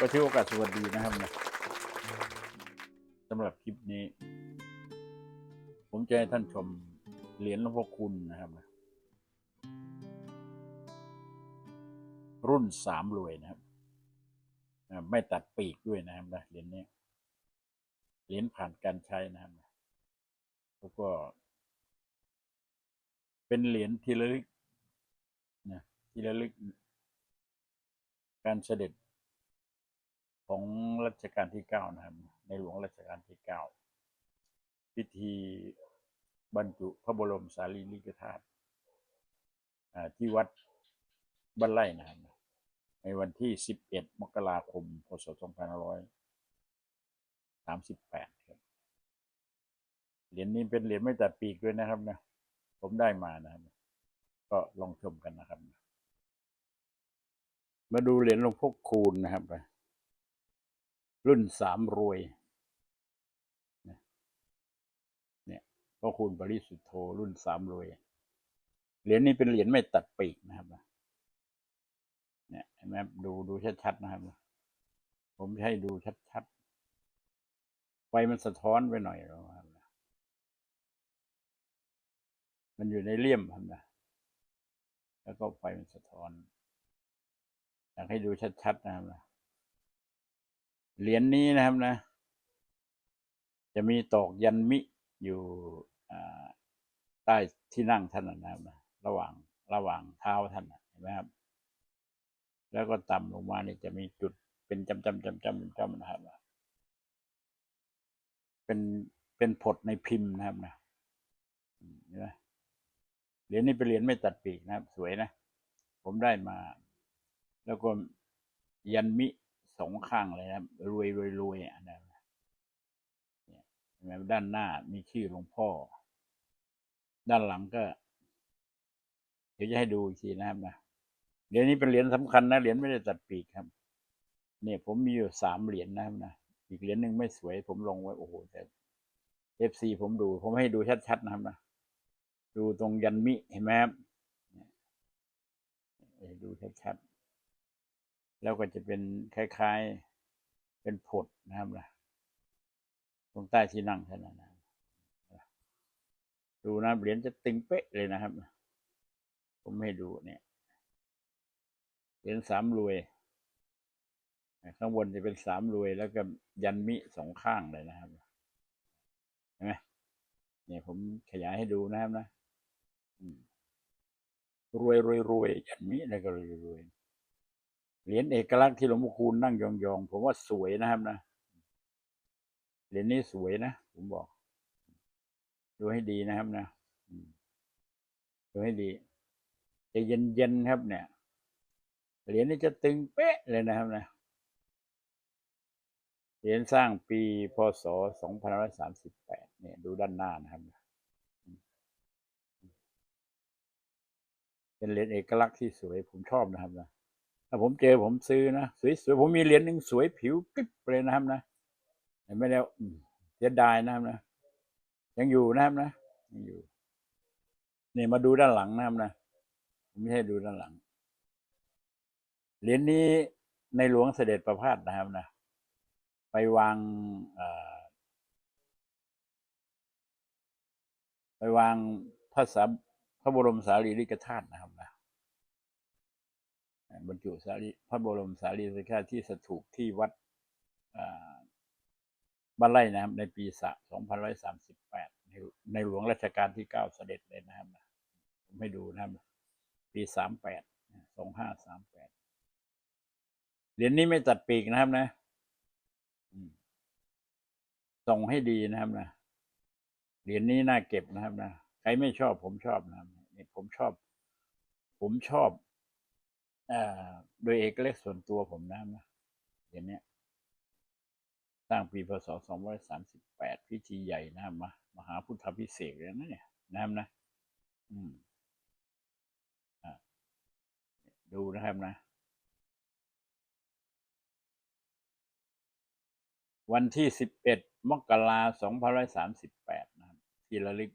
ก็ถือโอกาสสวัสดีนะครับนะสำหรับคลิปนี้ ผมจะให้ท่านชมเหรียญหลวงพ่อคุณนะครับนะรุ่นสามรวยนะครับไม่ตัดปีกด้วยนะครับนะเหรียญนี้เหรียญผ่านการใช้นะครับแล้วก็ เป็นเหรียญที่ระลึกนะที่ระลึก การเสด็จ ของรัชกาลที่เก้านะครับ ในหลวงรัชกาลที่เก้าพิธีบรรจุพระบรมสารีริกธาตุที่วัดบ้านไร่นะครับในวันที่ 11 มกราคม พศ 2538 ครับ เหรียญนี้เป็นเหรียญไม่ตัดปีกด้วยนะครับนะ ผมได้มานะครับ ก็ลองชมกันนะครับ มาดูเหรียญหลวงพ่อคูณนะครับ รุ่นสามรวยเนี่ยพ่อคูณปริสุทธโธรุ่นสามรวย เหรียญนี้เป็นเหรียญไม่ตัดปีกนะครับเนี่ยเห็นไหมดูดูชัดๆนะครับ ผมให้ดูชัดๆไฟมันสะท้อนไปหน่อยแล้วครับมันอยู่ในเลี่ยมครับนะแล้วก็ไฟมันสะท้อนอยากให้ดูชัดๆนะครับ เหรียญนี้นะครับนะ จะมีตอกยันมิอยู่ใต้ที่นั่งท่านนะครับนะระหว่างระหว่างเท้าท่านนะเห็นไหมครับ แล้วก็ต่ำลงมาเนี่ยจะมีจุดเป็นจำจำจำจำจำนะครับ เป็นเป็นผดในพิมพ์นะครับนะเห็นไหมเหรียญนี้เป็นเหรียญไม่ตัดปีกนะครับ สวยนะ ผมได้มา แล้วก็ยันมิ สองข้างเลยนะครับรวยรวยรวยอะนะเนี่ยเห็นไหมด้านหน้ามีชื่อหลวงพ่อ ด้านหลังก็ เดี๋ยวจะให้ดูอีกทีนะครับนะเหรียญนี้เป็นเหรียญสำคัญนะเหรียญไม่ได้ตัดปีกครับ เนี่ยผมมีอยู่สามเหรียญนะครับนะอีกเหรียญหนึ่งไม่สวย ผมลงไว้โอ้โหแต่เอฟซีผมดู ผมให้ดูชัดๆนะครับนะดูตรงยันมิเห็นไหมครับดูชัดๆ แล้วก็จะเป็นคล้ายๆ เป็นผดนะครับนะตรงใต้ที่นั่งท่านั้นะดูนะเหรียญจะตึงเป๊ะเลยนะครับ ผมให้ดูเนี่ยเหรียญสามรวย ข้างบนจะเป็นสามรวย แล้วก็ยันมิสองข้างเลยนะครับเห็นไหมเนี่ยผมขยายให้ดูนะครับนะรวยรวยรวยยันมิแล้วก็รวยรวย เหรียญเอกลักษณ์ที่หลวงพ่อคูณนั่งยองๆผมว่าสวยนะครับนะเหรียญนี้สวยนะผมบอก ดูให้ดีนะครับนะดูให้ดีจะเย็นๆครับ เนี่ยเหรียญนี้จะตึงเป๊ะเลยนะครับนะเหรียญสร้างปีพศ2538เนี่ย ดูด้านหน้านะครับเป็นเหรียญเอกลักษณ์ที่สวยผมชอบนะครับนะ ถ้าผมเจอผมซื้อนะสวยๆผมมีเหรียญหนึ่งสวยผิวกิ๊บเลยนะครับนะเห็นไหมแล้วเสียดายนะครับนะ ยังอยู่นะครับนะยังอยู่นี่มาดูด้านหลังนะครับนะผมไม่ให้ดูด้านหลังเหรียญนี้ในหลวงเสด็จประพาสนะครับนะ ไปวางไปวางพระสาพระบรมสารีริกธาตุนะครับนะ บรรจุสารีพระบรมสารีริกธาตุที่สถูปที่วัดบ้านไร่นะครับ ในปีศ2138 ในในหลวงรัชกาลที่เก้าเสด็จเลยนะครับผมให้ดูนะครับ ปี 38 2538 เหรียญนี้ไม่ตัดปีกนะครับนะส่งให้ดีนะครับนะ เหรียญนี้น่าเก็บนะครับนะ ใครไม่ชอบผมชอบนะครับผมชอบ ผมชอบ โดยเอกเลักส่วนตัวผมนะนะเหรียญเนี้สร้างปีพศ2538 พิธีใหญ่นะมามหาพุทธพิเศษเลยนะเนี่ยนะครับนะ อืมอดูนะครับนะ วันที่ 11 มกราคม2538 นะครับที่ระลึก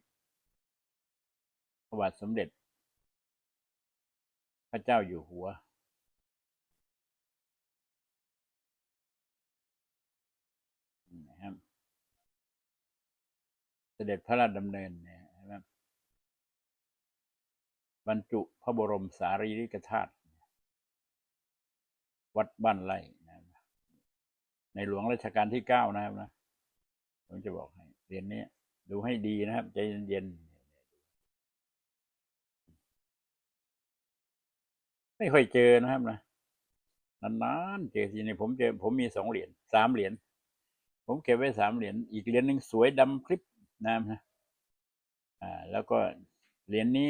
พระบาทสมเด็จ พระเจ้าอยู่หัวนะครับเสด็จพระราชดำเนินเนี่ยนะครับบรรจุพระบรมสารีริกธาตุวัดบ้านไร่นะในหลวงรัชกาลที่เก้านะครับนะผมจะบอกให้เรียนนี้ดูให้ดีนะครับ ใจเย็น ไม่ค่อยเจอนะครับนะนานๆเจอทีนี้ผมเจอผมมีสองเหรียญสามเหรียญผมเก็บไว้สามเหรียญอีกเหรียญหนึ่งสวยดำคลิปนะครับนะอ่า แล้วก็เหรียญนี้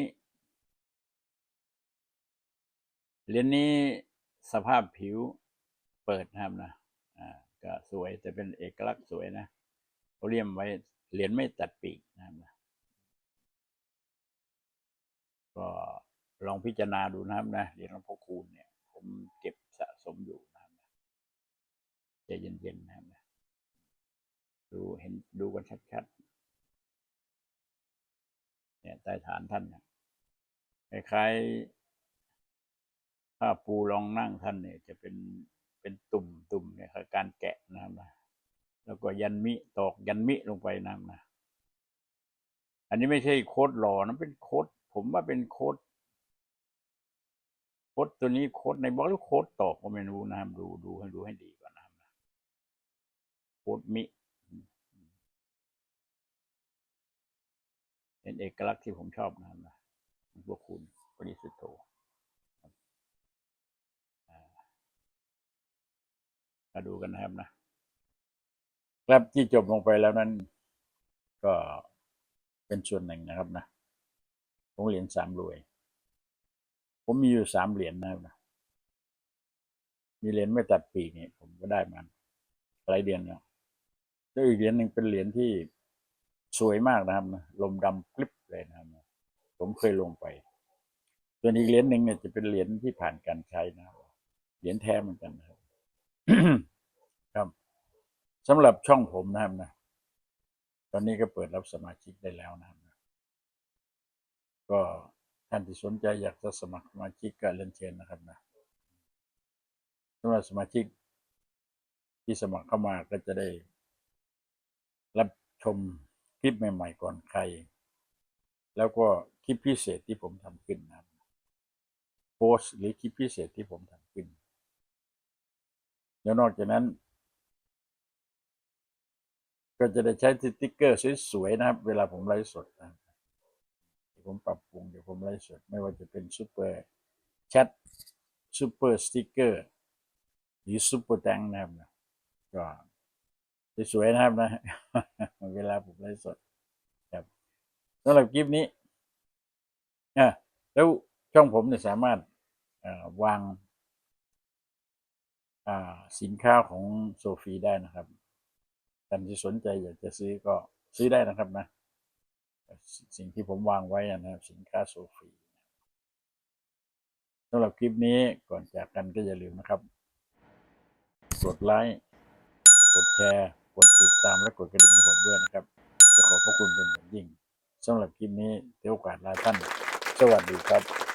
เหรียญนี้สภาพผิวเปิดนะครับนะอ่าก็สวยแต่เป็นเอกลักษณ์สวยนะเขาเลี่ยมไว้เหรียญไม่ตัดปีกนะครับนะก็ ลองพิจารณาดูนะครับนะเหรียญหลวงพ่อคูณเนี่ย ผมเก็บสะสมอยู่นะครับนะใจเย็นๆนะครับนะดูเห็นดูกันชัดๆเนี่ยใต้ฐานท่านนะคล้ายๆถ้าปูรองนั่งท่านเนี่ย จะเป็นเป็นตุ่มตุ่มเนี่ยคือการแกะนะครับนะแล้วก็ยันมิตอกยันมิลงไปนะครับนะอันนี้ไม่ใช่โคดหล่อนะเป็นโคดผมว่าเป็นโคด โค้ดตัวนี้โค้ดในบล็อกหรือโค้ดตอกก็ไม่รู้นะครับดูดูให้ดูให้ดีก่อนนะครับโค้ดมิเป็นเอกลักษณ์ที่ผมชอบนะครับนะพวกคุณปริสุทธโธมาดูกันนะครับนะครับที่จบลงไปแล้วนั้น ก็เป็นส่วนหนึ่งนะครับนะของเหรียญสามรวย ผมมีอยู่สามเหรียญนะครับนะมีเหรียญไม่ตัดปีกนี่ผมก็ได้มาหลายเดือนแล้วแล้วอีกเหรียญหนึ่งเป็นเหรียญที่สวยมากนะครับนะลมดำกลิบเลยนะครับนะผมเคยลงไปส่วนอีกเหรียญหนึ่งเนี่ยจะเป็นเหรียญที่ผ่านการใช้นะเหรียญแท้เหมือนกันนะครับ ครับสำหรับช่องผมนะครับนะตอนนี้ก็เปิดรับสมาชิกได้แล้วนะครับก็ ท่านที่สนใจอยากจะสมัครสมาชิกก็เรียนเชิญนะครับนะสำหรับสมาชิกที่สมัครเข้ามาก็จะได้ รับชมคลิปใหม่ ๆ ก่อนใคร แล้วก็คลิปพิเศษที่ผมทำขึ้นนะโพสหรือคลิปพิเศษที่ผมทำขึ้น แล้วนอกจากนั้น ก็จะได้ใช้สติ๊กเกอร์สวยๆนะครับ เวลาผมไลฟ์สดนะครับ ดี๋ยวผมปรับปรุงเดี๋ยวผมไลฟ์สดไม่ว่าจะเป็นซูเปอร์แชทซูเปอร์สติ๊กเกอร์หรือซูเปอร์แตงนะครับนะก็สวยๆนะครับนะเวลาผมไลฟ์สดครับสำหรับคลิปนี้อะแล้วช่องผมเนี่ยสามารถวางาสินค้าของโซฟีได้นะครับท่านที่สนใจอยากจะซื้อก็ซื้อได้นะครับนะ สิ่งที่ผมวางไว้นะครับสินค้าโซฟีสำหรับคลิปนี้ก่อนจากกันก็อย่าลืมนะครับ กดไลค์กดแชร์กดติดตามและกดกระดิ่งให้ผมด้วยนะครับ จะขอบพระคุณเป็นอย่างยิ่งสำหรับคลิปนี้เที่ยวโอกาสลาท่าน สวัสดีครับ